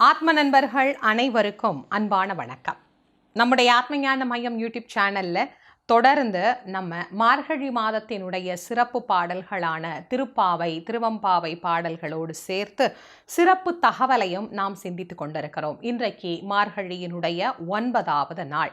ஆத்ம நண்பர்கள் அனைவருக்கும் அன்பான வணக்கம். நம்முடைய ஆத்மஞான மையம் யூடியூப் சேனல்ல தொடர்ந்து நம்ம மார்கழி மாதத்தினுடைய சிறப்பு பாடல்களான திருப்பாவை திருவம்பாவை பாடல்களோடு சேர்த்து சிறப்பு தகவலையும் நாம் சிந்தித்து கொண்டிருக்கிறோம். இன்றைக்கு மார்கழியினுடைய ஒன்பதாவது நாள்.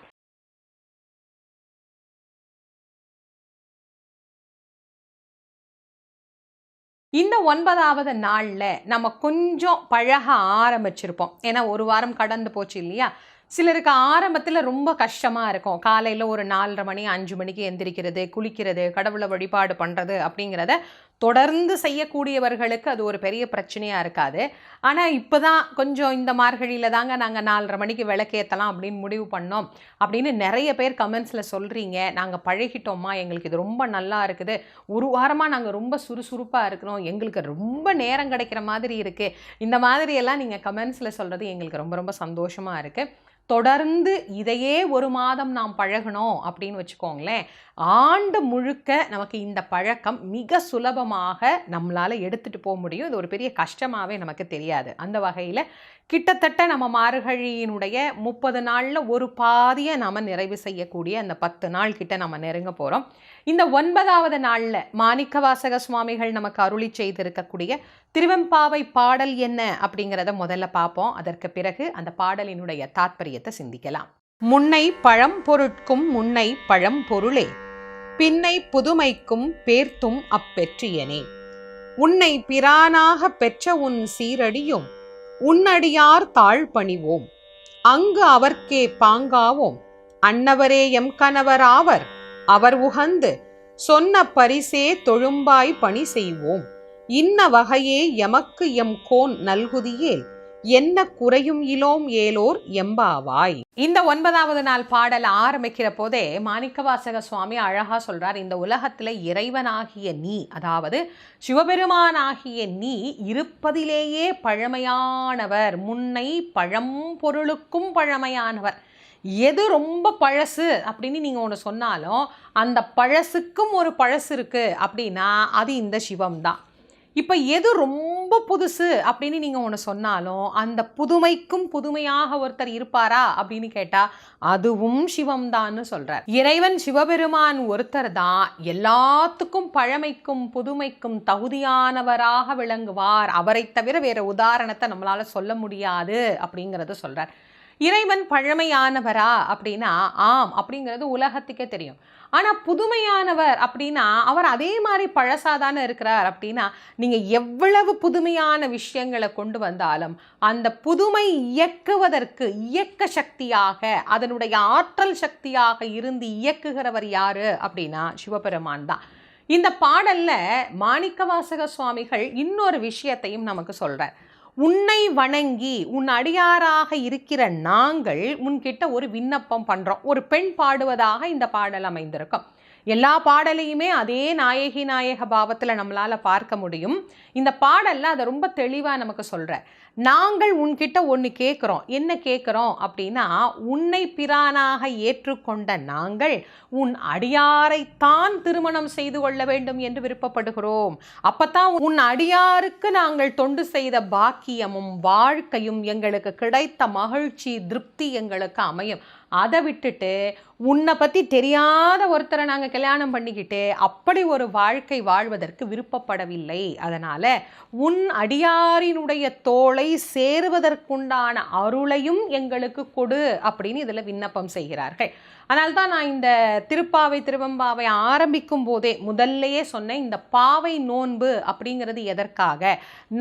இந்த ஒன்பதாவது நாளில் நம்ம கொஞ்சம் பழக ஆரம்பிச்சிருப்போம். ஏன்னா ஒரு வாரம் கடந்து போச்சு இல்லையா? சிலருக்கு ஆரம்பத்தில் ரொம்ப கஷ்டமாக இருக்கும். காலையில் ஒரு நாலரை மணி அஞ்சு மணிக்கு எந்திரிக்கிறது குளிக்கிறது கடவுளை வழிபாடு பண்ணுறது அப்படிங்கிறத தொடர்ந்து செய்யக்கூடியவர்களுக்கு அது ஒரு பெரிய பிரச்சனையாக இருக்காது. ஆனால் இப்போ தான் கொஞ்சம் இந்த மார்கழியில் தாங்க நாங்கள் நாலரை மணிக்கு விளக்கேற்றலாம் அப்படின்னு முடிவு பண்ணோம். அப்படின்னு நிறைய பேர் கமெண்ட்ஸில் சொல்கிறீங்க நாங்கள் பழகிட்டோம்மா எங்களுக்கு இது ரொம்ப நல்லா இருக்குது. ஒரு வாரமாக நாங்கள் ரொம்ப சுறுசுறுப்பாக இருக்கிறோம். எங்களுக்கு ரொம்ப நேரம் கிடைக்கிற மாதிரி இருக்குது இந்த மாதிரியெல்லாம் நீங்கள் கமெண்ட்ஸில் சொல்கிறது எங்களுக்கு ரொம்ப ரொம்ப சந்தோஷமாக இருக்குது தொடர்ந்து இதையே ஒரு மாதம் நாம் பழகணும் அப்படின்னு வச்சுக்கோங்களேன். ஆண்டு முழுக்க நமக்கு இந்த பழக்கம் மிக சுலபமாக நம்மளால் எடுத்துகிட்டு போக முடியும். இது ஒரு பெரிய கஷ்டமாகவே நமக்கு தெரியாது. அந்த வகையில் கிட்டத்தட்ட நம்ம மார்கழியினுடைய முப்பது நாளில் ஒரு பாதியை நம்ம நிறைவு செய்யக்கூடிய அந்த பத்து நாள் கிட்ட நம்ம நெருங்க போகிறோம் இந்த ஒன்பதாவது நாளில் மாணிக்கவாசக சுவாமிகள் நமக்கு அருளி செய்திருக்கக்கூடிய திருவெம்பாவை பாடல் என்ன அப்படிங்கிறத முதல்ல பார்ப்போம். அதற்கு பிறகு அந்த பாடலினுடைய தாத்பரியத்தை சிந்திக்கலாம். முன்னை பழம் பொருட்கும் முன்னை பழம் பொருளே. பின்னை புதுமைக்கும் பேர்த்தும் அப்பெற்றியனே. உன்னை பிரானாக பெற்ற உன் சீரடியும் உன்னடியார் தாழ் பணிவோம் அங்கு அவர்க்கே பாங்காவோம். அன்னவரே எம் கணவராவர் அவர் உகந்து சொன்ன பரிசே தொழும்பாய் பணி செய்வோம். இன்ன வகையே எமக்கு எம் கோன் நல்குதியேல் என்ன குறையும் இலோம் ஏலோர் எம்பாவாய். இந்த ஒன்பதாவது நாள் பாடல் ஆரம்பிக்கிற போதே மாணிக்கவாசக சுவாமி அழகா சொல்றார் இந்த உலகத்துல இறைவனாகிய நீ அதாவது சிவபெருமானாகிய நீ இருப்பதிலேயே பழமையானவர் முன்னை பழம் பொருளுக்கும் பழமையானவர். எது ரொம்ப பழசு அப்படின்னு நீங்கள் ஒன்று சொன்னாலும் அந்த பழசுக்கும் ஒரு பழசு இருக்குது அப்படின்னா அது இந்த சிவம் தான் இப்போ எது ரொம்ப புதுசு அப்படின்னு நீங்கள் ஒன்று சொன்னாலும் அந்த புதுமைக்கும் புதுமையாக ஒருத்தர் இருப்பாரா அப்படின்னு கேட்டால் அதுவும் சிவம்தான்னு சொல்கிறார் இறைவன் சிவபெருமான் ஒருத்தர் தான் எல்லாத்துக்கும் பழமைக்கும் புதுமைக்கும் தகுதியானவராக விளங்குவார். அவரை தவிர வேறு உதாரணத்தை நம்மளால சொல்ல முடியாது அப்படிங்கிறத சொல்கிறார் இறைவன் பழமையானவரா அப்படின்னா ஆம் அப்படிங்கிறது உலகத்துக்கே தெரியும். ஆனால் புதுமையானவர் அப்படின்னா அவர் அதே மாதிரி பழசாதானே இருக்கிறார் அப்படின்னா நீங்கள் எவ்வளவு புதுமையான விஷயங்களை கொண்டு வந்தாலும் அந்த புதுமை இயக்குவதற்கு இயக்க சக்தியாக அதனுடைய ஆற்றல் சக்தியாக இருந்து இயக்குகிறவர் யார் அப்படின்னா சிவபெருமான் தான். இந்த பாடலில் மாணிக்கவாசக சுவாமிகள் இன்னொரு விஷயத்தையும் நமக்கு சொல்கிறார் உன்னை வணங்கி உன் அடியாராக இருக்கிற நாங்கள் உன்கிட்ட ஒரு விண்ணப்பம் பண்ணுறோம் ஒரு பெண் பாடுவதாக இந்த பாடல் அமைந்திருக்கும். எல்லா பாடலையுமே அதே நாயகி நாயக பாவத்தில் நம்மளால் பார்க்க முடியும். இந்த பாடலில் அதை ரொம்ப தெளிவாக நமக்கு சொல்கிற நாங்கள் உன்கிட்ட ஒன்று கேட்குறோம் என்ன கேட்குறோம் அப்படின்னா உன்னை பிரானாக ஏற்றுக்கொண்ட நாங்கள் உன் அடியாரைத்தான் திருமணம் செய்து கொள்ள வேண்டும் என்று விருப்பப்படுகிறோம். அப்பத்தான் உன் அடியாருக்கு நாங்கள் தொண்டு செய்த பாக்கியமும் வாழ்க்கையும் எங்களுக்கு கிடைத்த மகிழ்ச்சி திருப்தி எங்களுக்கு அமையும். அதை விட்டுட்டு உன்னை பற்றி தெரியாத ஒருத்தரை நாங்கள் கல்யாணம் பண்ணிக்கிட்டு அப்படி ஒரு வாழ்க்கை வாழ்வதற்கு விருப்பப்படவில்லை. அதனால் உன் அடியாரினுடைய தோளை சேருவதற்குண்டான அருளையும் எங்களுக்கு கொடு அப்படின்னு இதில் விண்ணப்பம் செய்கிறார்கள். அதனால் தான் நான் இந்த திருப்பாவை திருவம்பாவை ஆரம்பிக்கும் போதே முதல்லையே சொன்னேன் இந்த பாவை நோன்பு அப்படிங்கிறது எதற்காக?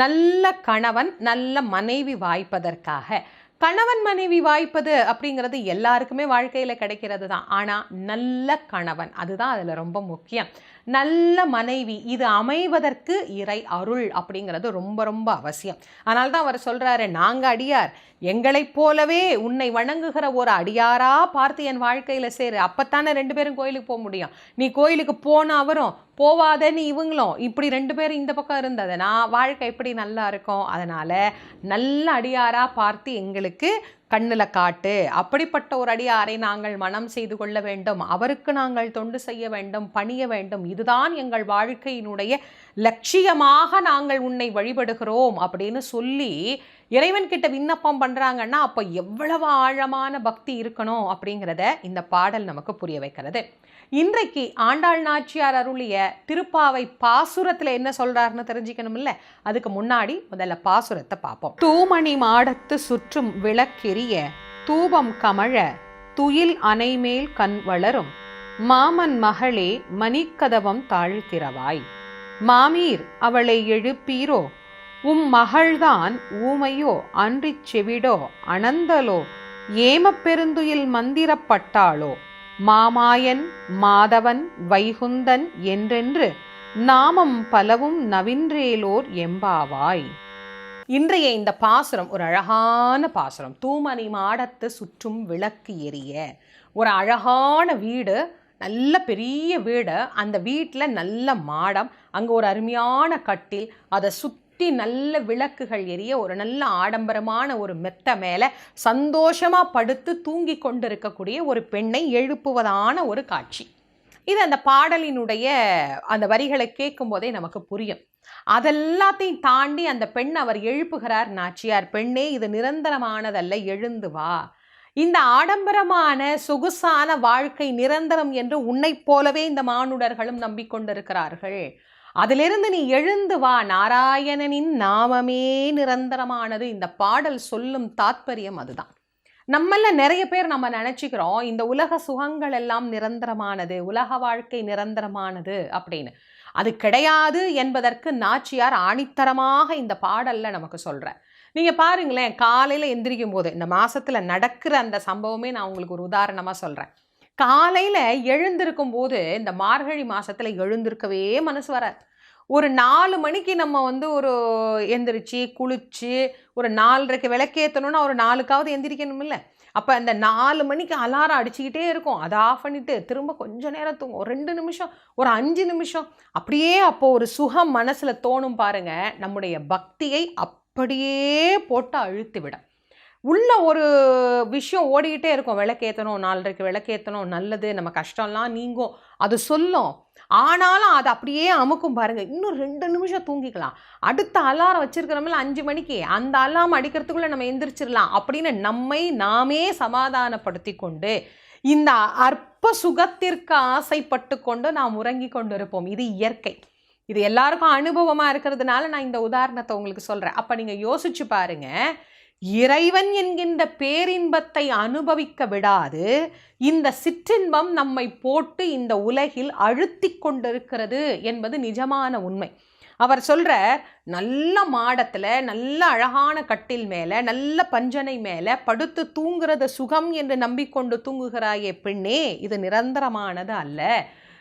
நல்ல கணவன் நல்ல மனைவி வாய்ப்பதற்காக. கணவன் மனைவி வாய்ப்பது அப்படிங்கிறது எல்லாருக்குமே வாழ்க்கையில் கிடைக்கிறது தான். ஆனால் நல்ல கணவன் அதுதான் அதில் ரொம்ப முக்கியம். நல்ல மனைவி இது அமைவதற்கு இறை அருள் அப்படிங்கிறது ரொம்ப ரொம்ப அவசியம். அதனால தான் அவர் சொல்கிறாரு நாங்கள் அடியார் எங்களைப் போலவே உன்னை வணங்குகிற ஒரு அடியாரா பார்த்து என் வாழ்க்கையில் சேரு. அப்போத்தானே ரெண்டு பேரும் கோயிலுக்கு போக முடியும். நீ கோயிலுக்கு போன அவரும் போவாதேன்னு இவங்களும். இப்படி ரெண்டு பேரும் இந்த பக்கம் இருந்ததுன்னா வாழ்க்கை எப்படி நல்லா இருக்கும்? அதனால் நல்ல அடியாராக பார்த்து எங்களுக்கு கண்ணில் காட்டு. அப்படிப்பட்ட ஒரு அடியாரை நாங்கள் மனம் செய்து கொள்ள வேண்டும். அவருக்கு நாங்கள் தொண்டு செய்ய வேண்டும் பணிய வேண்டும். இதுதான் எங்கள் வாழ்க்கையினுடைய லட்சியமாக நாங்கள் உன்னை வழிபடுகிறோம் அப்படின்னு சொல்லி இறைவன் கிட்ட விண்ணப்பம் பண்றாங்கன்னா அப்போ எவ்வளவு ஆழமான பக்தி இருக்கணும் அப்படிங்கிறத இந்த பாடல் நமக்கு புரிய வைக்கிறது. இன்றைக்கு ஆண்டாள் நாச்சியார் அருளிய திருப்பாவை பாசுரத்துல என்ன சொல்றாருன்னு தெரிஞ்சுக்கணும்ல? அதுக்கு முன்னாடி முதல்ல பாசுரத்தை பார்ப்போம். தூமணி மாடத்து சுற்றும் விளக்கெரிய தூபம் கமழ துயில் அணைமேல் கண் வளரும் மாமன் மகளே மணிக்கதவம் தாழ்த்திரவாய் மாமீர் அவளை எழுப்பீரோ? உம் மகள்தான் ஊமையோ அன்றிச் செவிடோ அனந்தலோ? ஏமப்பெருந்துயில் மந்திரப்பட்டாளோ? மாமாயன் மாதவன் வைகுந்தன் என்றென்று நாமம் பலவும் நவின்றேலோர் எம்பாவாய். இன்றைய இந்த பாசுரம் ஒரு அழகான பாசுரம். தூமணி மாடத்து சுற்றும் விளக்கு எரிய. ஒரு அழகான வீடு நல்ல பெரிய வீடு. அந்த வீட்டில் நல்ல மாடம். அங்கே ஒரு அருமையான கட்டில். அதை சுற்றி சுற்றி நல்ல விளக்குகள் எரிய ஒரு நல்ல ஆடம்பரமான ஒரு மெத்த மேலே சந்தோஷமாக படுத்து தூங்கி கொண்டிருக்கக்கூடிய ஒரு பெண்ணை எழுப்புவதான ஒரு காட்சி. இது அந்த பாடலினுடைய அந்த வரிகளை கேட்கும் போதே நமக்கு புரியும். அதெல்லாத்தையும் தாண்டி அந்த பெண் அவர் எழுப்புகிறார் நாச்சியார் பெண்ணே இது நிரந்தரமானதல்ல எழுந்து வா. இந்த ஆடம்பரமான சொகுசான வாழ்க்கை நிரந்தரம் என்று உன்னைப் போலவே இந்த மானுடர்களும் நம்பிக்கொண்டிருக்கிறார்கள். அதிலிருந்து நீ எழுந்து வா. நாராயணனின் நாமமே நிரந்தரமானது. இந்த பாடல் சொல்லும் தாத்பரியம் அதுதான். நம்மள நிறைய பேர் நம்ம நினச்சிக்கிறோம் இந்த உலக சுகங்கள் எல்லாம் நிரந்தரமானது உலக வாழ்க்கை நிரந்தரமானது அப்படின்னு. அது கிடையாது என்பதற்கு நாச்சியார் ஆணித்தரமாக இந்த பாடலில் நமக்கு சொல்கிறேன் நீங்கள் பாருங்களேன் காலையில் எந்திரிக்கும் போது இந்த மாதத்தில் நடக்கிற அந்த சம்பவமே நான் உங்களுக்கு ஒரு உதாரணமாக சொல்கிறேன் காலையில் எழுந்திருக்கும் போது இந்த மார்கழி மாதத்தில் எழுந்திருக்கவே மனசு வராது ஒரு நாலு மணிக்கு நம்ம வந்து ஒரு எந்திரிச்சு குளிச்சு ஒரு நாலரைக்கு விளக்கேற்றணும்னா ஒரு நாலுக்காவது எந்திரிக்கணும் இல்லை அப்போ அந்த நாலு மணிக்கு அலாரம் அடிச்சுக்கிட்டே இருக்கும். அதை ஆஃப் பண்ணிவிட்டு திரும்ப கொஞ்ச நேரம் தூங்கும். ஒரு ரெண்டு நிமிஷம் ஒரு அஞ்சு நிமிஷம். அப்படியே அப்போது ஒரு சுகம் மனசில் தோணும் பாருங்கள் நம்முடைய பக்தியை அப்படியே போட்டு அழுத்து விட உள்ள ஒரு விஷயம் ஓடிக்கிட்டே இருக்கும். விளக்கேற்றணும் நாலரைக்கு விளக்கேற்றணும் நல்லது நம்ம கஷ்டம்லாம் நீங்கும். அது சொல்லும். ஆனாலும் அது அப்படியே அமுக்கும் பாருங்கள் இன்னும் ரெண்டு நிமிஷம் தூங்கிக்கலாம். அடுத்த அலாரம் வச்சுருக்கிறோம்ல அஞ்சு மணிக்கு. அந்த அலாரம் அடிக்கிறதுக்குள்ளே நம்ம எந்திரிச்சிடலாம் அப்படின்னு நம்மை நாமே சமாதானப்படுத்தி கொண்டு இந்த அற்ப சுகத்திற்கு ஆசைப்பட்டு கொண்டு நாம் உறங்கி கொண்டு இருப்போம் இது இயற்கை. இது எல்லாருக்கும் அனுபவமாக இருக்கிறதுனால நான் இந்த உதாரணத்தை உங்களுக்கு சொல்கிறேன் அப்போ நீங்கள் யோசிச்சு பாருங்கள் இறைவன் என்கின்ற பேரின்பத்தை அனுபவிக்க விடாது. இந்த சிற்றின்பம் நம்மை போட்டு இந்த உலகில் அழுத்தி கொண்டிருக்கிறது என்பது நிஜமான உண்மை. அவர் சொல்கிற நல்ல மாடத்தில் நல்ல அழகான கட்டில் மேலே நல்ல பஞ்சனை மேலே படுத்து தூங்குறது சுகம் என்று நம்பிக்கொண்டு தூங்குகிறாயே பெண்ணே இது நிரந்தரமானது அல்ல.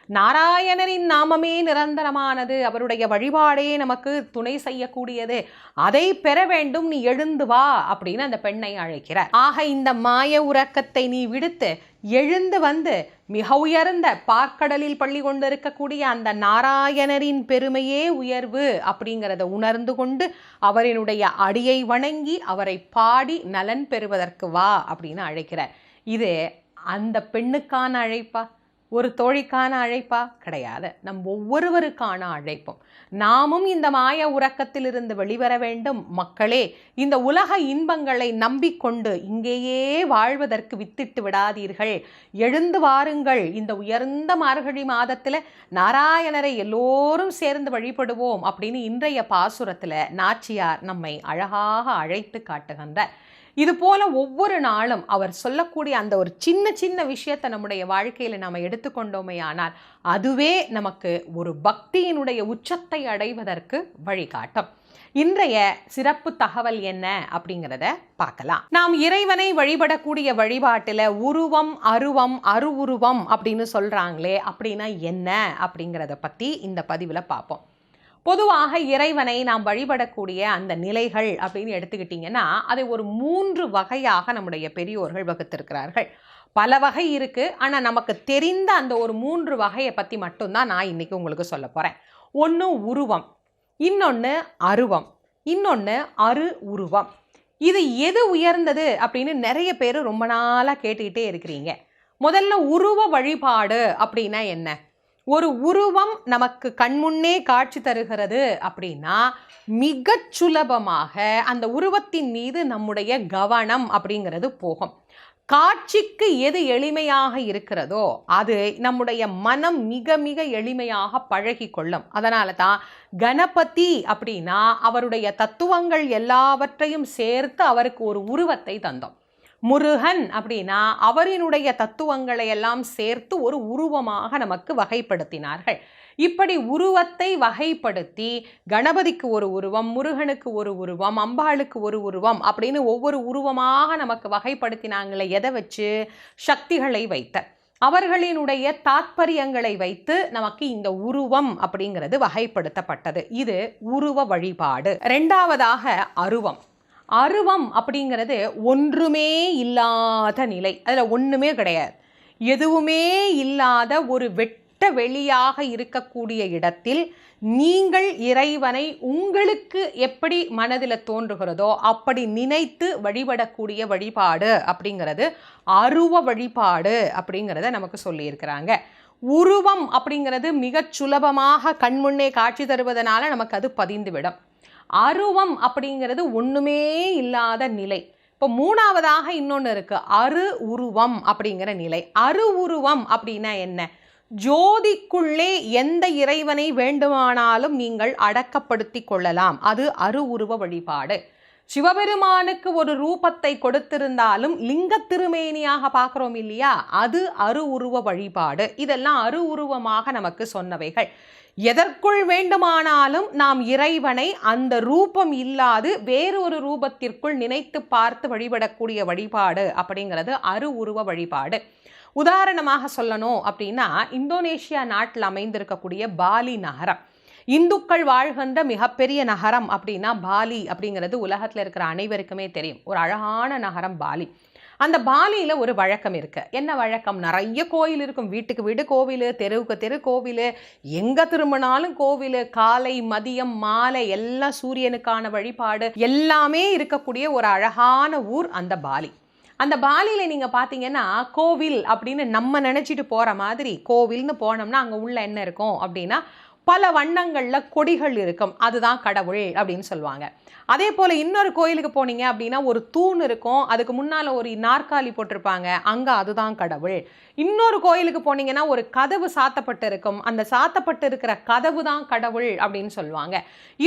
நாராயணரின் நாமமே நிரந்தரமானது. அவருடைய வழிபாடே நமக்கு துணை செய்யக்கூடியது. அதை பெற வேண்டும் நீ எழுந்து வா அப்படின்னு அந்த பெண்ணை அழைக்கிறார். ஆக இந்த மாய உறக்கத்தை நீ விடுத்து எழுந்து வந்து மிக உயர்ந்த பார்க்கடலில் பள்ளி கொண்டிருக்கக்கூடிய அந்த நாராயணரின் பெருமையே உயர்வு அப்படிங்கிறத உணர்ந்து கொண்டு அவரினுடைய அடியை வணங்கி அவரை பாடி நலன் பெறுவதற்கு வா அப்படின்னு அழைக்கிறார். இது அந்த பெண்ணுக்கான அழைப்பா? ஒரு தோழிக்கான அழைப்பா? கிடையாது. நம் ஒவ்வொருவருக்கான அழைப்பும். நாமும் இந்த மாய உறக்கத்திலிருந்து வெளிவர வேண்டும். மக்களே இந்த உலக இன்பங்களை நம்பிக்கொண்டு இங்கேயே வாழ்வதற்கு வித்திட்டு விடாதீர்கள். எழுந்து வாருங்கள். இந்த உயர்ந்த மார்கழி மாதத்தில் நாராயணரை எல்லோரும் சேர்ந்து வழிபடுவோம் அப்படின்னு இன்றைய பாசுரத்தில் நாச்சியார் நம்மை அழகாக அழைத்து காட்டுகின்றார். இது போல ஒவ்வொரு நாளும் அவர் சொல்லக்கூடிய அந்த ஒரு சின்ன சின்ன விஷயத்தை நம்முடைய வாழ்க்கையில் நாம் எடுத்துக்கொண்டோமே ஆனால் அதுவே நமக்கு ஒரு பக்தியினுடைய உச்சத்தை அடைவதற்கு வழிகாட்டும். இன்றைய சிறப்பு தகவல் என்ன அப்படிங்கிறத பார்க்கலாம். நாம் இறைவனை வழிபடக்கூடிய வழிபாட்டில் உருவம் அருவம் அருவுருவம் அப்படின்னு சொல்கிறாங்களே அப்படின்னா என்ன அப்படிங்கிறத பற்றி இந்த பதிவில் பார்ப்போம். பொதுவாக இறைவனை நாம் வழிபடக்கூடிய அந்த நிலைகள் அப்படின்னு எடுத்துக்கிட்டிங்கன்னா அதை ஒரு மூன்று வகையாக நம்முடைய பெரியோர்கள் வகுத்திருக்கிறார்கள். பல வகை இருக்குது ஆனால் நமக்கு தெரிந்த அந்த ஒரு மூன்று வகையை பற்றி மட்டும்தான் நான் இன்றைக்கி உங்களுக்கு சொல்ல போகிறேன் ஒன்று உருவம் இன்னொன்று அருவம் இன்னொன்று அரு உருவம். இது எது உயர்ந்தது அப்படின்னு நிறைய பேர் ரொம்ப நாளாக கேட்டுக்கிட்டே இருக்கிறீங்க. முதல்ல உருவ வழிபாடு அப்படின்னா என்ன? ஒரு உருவம் நமக்கு கண்முன்னே காட்சி தருகிறது அப்படின்னா மிகச் சுலபமாக அந்த உருவத்தின் மீது நம்முடைய கவனம் அப்படிங்கிறது போகும். காட்சிக்கு எது எளிமையாக இருக்கிறதோ அது நம்முடைய மனம் மிக மிக எளிமையாக பழகி கொள்ளும். அதனால தான் கணபதி அப்படின்னா அவருடைய தத்துவங்கள் எல்லாவற்றையும் சேர்த்து அவருக்கு ஒரு உருவத்தை தந்தோம். முருகன் அப்படின்னா அவரினுடைய தத்துவங்களை எல்லாம் சேர்த்து ஒரு உருவமாக நமக்கு வகைப்படுத்தினார்கள். இப்படி உருவத்தை வகைப்படுத்தி கணபதிக்கு ஒரு உருவம் முருகனுக்கு ஒரு உருவம் அம்பாளுக்கு ஒரு உருவம் அப்படின்னு ஒவ்வொரு உருவமாக நமக்கு வகைப்படுத்தினாங்களே எதை வச்சு? சக்திகளை வைத்த. அவர்களினுடைய தாத்பரியங்களை வைத்து நமக்கு இந்த உருவம் அப்படிங்கிறது வகைப்படுத்தப்பட்டது. இது உருவ வழிபாடு. ரெண்டாவதாக அருவம். அருவம் அப்படிங்கிறது ஒன்றுமே இல்லாத நிலை. அதில் ஒன்றுமே கிடையாது. எதுவுமே இல்லாத ஒரு வெட்ட வெளியாக இருக்கக்கூடிய இடத்தில் நீங்கள் இறைவனை உங்களுக்கு எப்படி மனதில் தோன்றுகிறதோ அப்படி நினைத்து வழிபடக்கூடிய வழிபாடு அப்படிங்கிறது அருவ வழிபாடு அப்படிங்கிறத நமக்கு சொல்லியிருக்கிறாங்க. உருவம் அப்படிங்கிறது மிகச் சுலபமாக கண்முன்னே காட்சி தருவதனால நமக்கு அது பதிந்துவிடும். அருவம் அப்படிங்கிறது ஒன்றுமே இல்லாத நிலை. இப்போ மூணாவதாக இன்னொன்று இருக்கு. அரு உருவம் அப்படிங்கிற நிலை. அரு உருவம் அப்படின்னா என்ன? ஜோதிக்குள்ளே எந்த இறைவனை வேண்டுமானாலும் நீங்கள் அடக்கப்படுத்தி கொள்ளலாம். அது அரு உருவ வழிபாடு. சிவபெருமானுக்கு ஒரு ரூபத்தை கொடுத்திருந்தாலும் லிங்க திருமேனியாக பார்க்குறோம் இல்லையா? அது அரு உருவ வழிபாடு. இதெல்லாம் அரு உருவமாக நமக்கு சொன்னவைகள். எதற்குள் வேண்டுமானாலும் நாம் இறைவனை அந்த ரூபம் இல்லாது வேறொரு ரூபத்திற்குள் நினைத்து பார்த்து வழிபடக்கூடிய வழிபாடு அப்படிங்கிறது அரு உருவ வழிபாடு. உதாரணமாக சொல்லணும் அப்படின்னா இந்தோனேஷியா நாட்டில் அமைந்திருக்கக்கூடிய பாலி நகரம். இந்துக்கள் வாழ்கின்ற மிகப்பெரிய நகரம் அப்படின்னா பாலி அப்படிங்கிறது உலகத்தில் இருக்கிற அனைவருக்குமே தெரியும். ஒரு அழகான நகரம் பாலி. அந்த பாலியில் ஒரு வழக்கம் இருக்கு. என்ன வழக்கம்? நிறைய கோயில் இருக்கும். வீட்டுக்கு வீடு கோவில் தெருவுக்கு தெரு கோவில் எங்கே திரும்பினாலும் கோவில் காலை மதியம் மாலை எல்லாம் சூரியனுக்கான வழிபாடு எல்லாமே இருக்கக்கூடிய ஒரு அழகான ஊர் அந்த பாலி. அந்த பாலியில் நீங்கள் பார்த்தீங்கன்னா கோவில் அப்படின்னு நம்ம நினச்சிட்டு போகிற மாதிரி கோவில்னு போனோம்னா அங்கே உள்ள என்ன இருக்கும் அப்படின்னா பல வண்ணங்களில் கொடிகள் இருக்கும். அதுதான் கடவுள் அப்படின்னு சொல்லுவாங்க. அதே போல் இன்னொரு கோயிலுக்கு போனீங்க அப்படின்னா ஒரு தூண் இருக்கும். அதுக்கு முன்னால் ஒரு நாற்காலி போட்டிருப்பாங்க. அங்கே அதுதான் கடவுள். இன்னொரு கோயிலுக்கு போனீங்கன்னா ஒரு கதவு சாத்தப்பட்டு இருக்கும். அந்த சாத்தப்பட்டு இருக்கிற கதவு தான் கடவுள் அப்படின்னு சொல்லுவாங்க.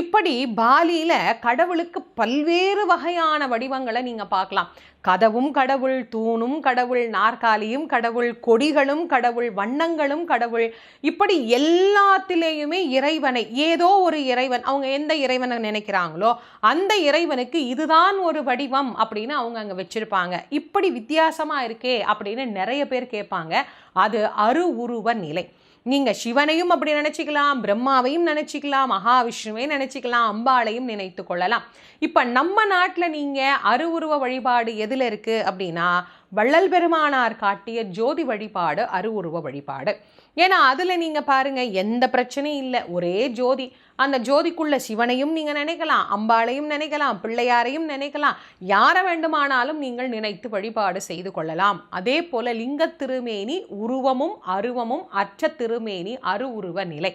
இப்படி பாலியில் கடவுளுக்கு பல்வேறு வகையான வடிவங்களை நீங்கள் பார்க்கலாம். கதவும் கடவுள் தூணும் கடவுள் நாற்காலியும் கடவுள் கொடிகளும் கடவுள் வண்ணங்களும் கடவுள். இப்படி எல்லாத்திலேயுமே இறைவனை ஏதோ ஒரு இறைவன் அவங்க எந்த இறைவனை நினைக்கிறாங்களோ அந்த இறைவனுக்கு இதுதான் ஒரு வடிவம் அப்படின்னு அவங்க அங்கே வச்சிருப்பாங்க. இப்படி வித்தியாசமாக இருக்கே அப்படின்னு நிறைய பேர் கேட்பாங்க. அது அரு உருவ நிலை. நீங்க சிவனையும் அப்படி நினச்சிக்கலாம் பிரம்மாவையும் நினச்சிக்கலாம் மகாவிஷ்ணுவையும் நினச்சிக்கலாம் அம்பாளையும் நினைத்து கொள்ளலாம். இப்ப நம்ம நாட்டில் நீங்க அருவுருவ வழிபாடு எதுல இருக்கு அப்படின்னா வள்ளல் பெருமானார் காட்டிய ஜோதி வழிபாடு அருவுருவ வழிபாடு. ஏன்னா அதில் நீங்கள் பாருங்கள் எந்த பிரச்சனையும் இல்லை. ஒரே ஜோதி. அந்த ஜோதிக்குள்ள சிவனையும் நீங்கள் நினைக்கலாம் அம்பாளையும் நினைக்கலாம் பிள்ளையாரையும் நினைக்கலாம். யாரை வேண்டுமானாலும் நீங்கள் நினைத்து வழிபாடு செய்து கொள்ளலாம். அதே போல லிங்க திருமேனி உருவமும் அருவமும் அற்ற திருமேனி அரு உருவ நிலை.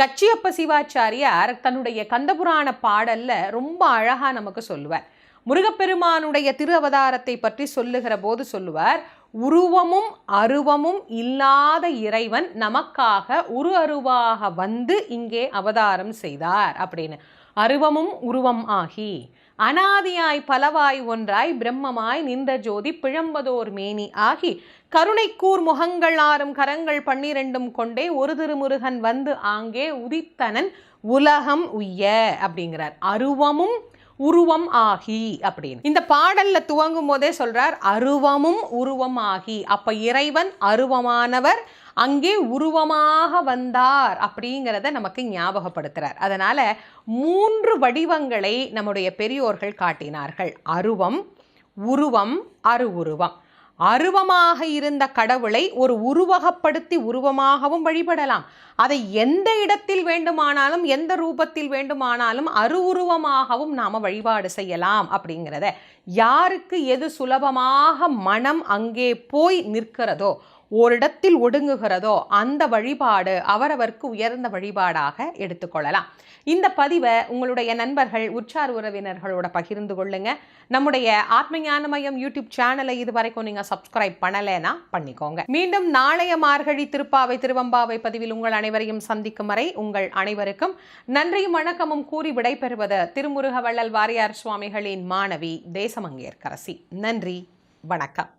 கச்சியப்ப சிவாச்சாரியார் தன்னுடைய கந்தபுராண பாடல்ல ரொம்ப அழகா நமக்கு சொல்லுவார். முருகப்பெருமானுடைய திரு அவதாரத்தை பற்றி சொல்லுகிற போது சொல்லுவார் உருவமும் அருவமும் இல்லாத இறைவன் நமக்காக உரு அருவாக வந்து இங்கே அவதாரம் செய்தார் அப்படின்னு. அருவமும் உருவம் ஆகி அனாதியாய் பலவாய் ஒன்றாய் பிரம்மமாய் நின்ற ஜோதி பிழம்பதோர் மேனி ஆகி கருணைக்கூர் முகங்கள் ஆறும் கரங்கள் பன்னிரெண்டும் கொண்டே ஒரு திருமுருகன் வந்து ஆங்கே உதித்தனன் உலகம் உய்ய அப்படிங்கிறார். அருவமும் உருவம் ஆகி அப்படின்னு. இந்த பாடல்ல துவங்கும் போதே சொல்றார் அருவமும் உருவம் ஆகி அப்ப இறைவன் அருவமானவர் அங்கே உருவமாக வந்தார் அப்படிங்கிறத நமக்கு ஞாபகப்படுத்துறார். அதனால மூன்று வடிவங்களை நம்முடைய பெரியோர்கள் காட்டினார்கள். அருவம் உருவம் அரு உருவம் அருவமாக இருந்த கடவுளை ஒரு உருவகப்படுத்தி உருவமாகவும் வழிபடலாம். அதை எந்த இடத்தில் வேண்டுமானாலும் எந்த ரூபத்தில் வேண்டுமானாலும் அரு உருவமாகவும் நாம் வழிபாடு செய்யலாம் அப்படிங்கிறத யாருக்கு எது சுலபமாக மனம் அங்கே போய் நிற்கிறதோ ஓரிடத்தில் ஒடுங்குகிறதோ அந்த வழிபாடு அவரவர்க்கு உயர்ந்த வழிபாடாக எடுத்துக்கொள்ளலாம். இந்த பதிவை உங்களுடைய நண்பர்கள் உற்றார் உறவினர்களோட பகிர்ந்து கொள்ளுங்க. நம்முடைய ஆத்ம ஞானமயம் யூடியூப் சேனலை இது வரைக்கும் நீங்க சப்ஸ்கிரைப் பண்ணலைன்னா பண்ணிக்கோங்க. மீண்டும் நாளைய மார்கழி திருப்பாவை திருவம்பாவை பதிவில் உங்கள் அனைவரையும் சந்திக்கும் வரை உங்கள் அனைவருக்கும் நன்றியும் வணக்கமும் கூறி விடைபெறுவது திருமுருக வள்ளல் வாரியார் சுவாமிகளின் மாணவி தேசமங்கேற்கரசி. நன்றி வணக்கம்.